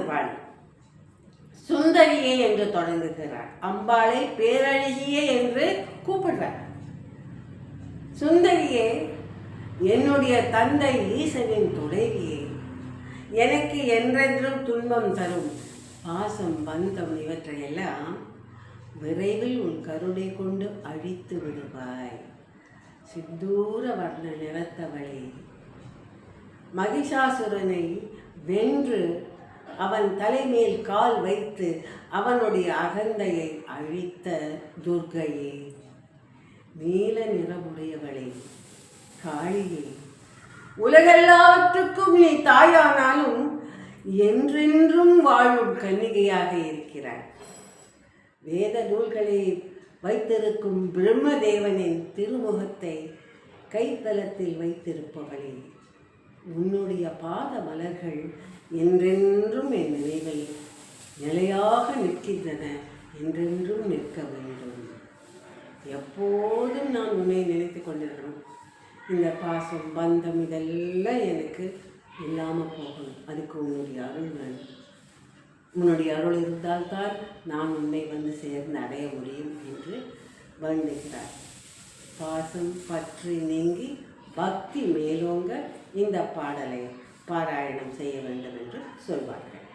மூன்றாவது பாடி. சுந்தரியே என்று தொடங்குகிறார். அம்பாளை பேரழகியே என்று கூப்பிடுறார் சுந்தரியே என்னுடைய தந்தை ஈசனின் துணைவியே. எனக்கு என்றென்றும் துன்பம் தரும். பாசம் பந்தம் இவற்றையெல்லாம் விரைவில் உன் கருணை கொண்டு அழித்து விடுவாய். சிந்தூர வர்ண நிறத்தவளே மகிஷாசுரனை வென்று அவன் தலைமேல் கால் வைத்து அவனுடைய அகந்தையை அழித்த துர்க்கையே. நீல நிறமுடையவளே காளியே உலகெல்லாவற்றுக்கும் நீ தாயானாலும் என்றென்றும் வாழும் கன்னிகையாக இருக்கிறாய். வேத நூல்களை வைத்திருக்கும் பிரம்மதேவனின் திருமுகத்தை கைத்தலத்தில் வைத்திருப்பவளே உன்னுடைய பாத மலர்கள் என்றென்றும் என் நினைவில் நிலையாக நிற்கின்றன என்றென்றும் நிற்க வேண்டும். எப்போதும் நான் உன்னை நினைத்து கொண்டிருக்கணும். இந்த பாசம் பந்தம் இதெல்லாம் எனக்கு இல்லாமல் போகணும். அதுக்கு உன்னுடைய அருள் வேணும். உன்னுடைய அருள் இருந்தால்தான் நான் உன்னை வந்து சேர்ந்து அடைய முடியும் என்று வேண்டுகிறார் பாசம் பற்றி நீங்கி பக்தி மேலோங்க இந்த பாடலை பாராயணம் செய்ய வேண்டும் என்று சொல்வார்கள்.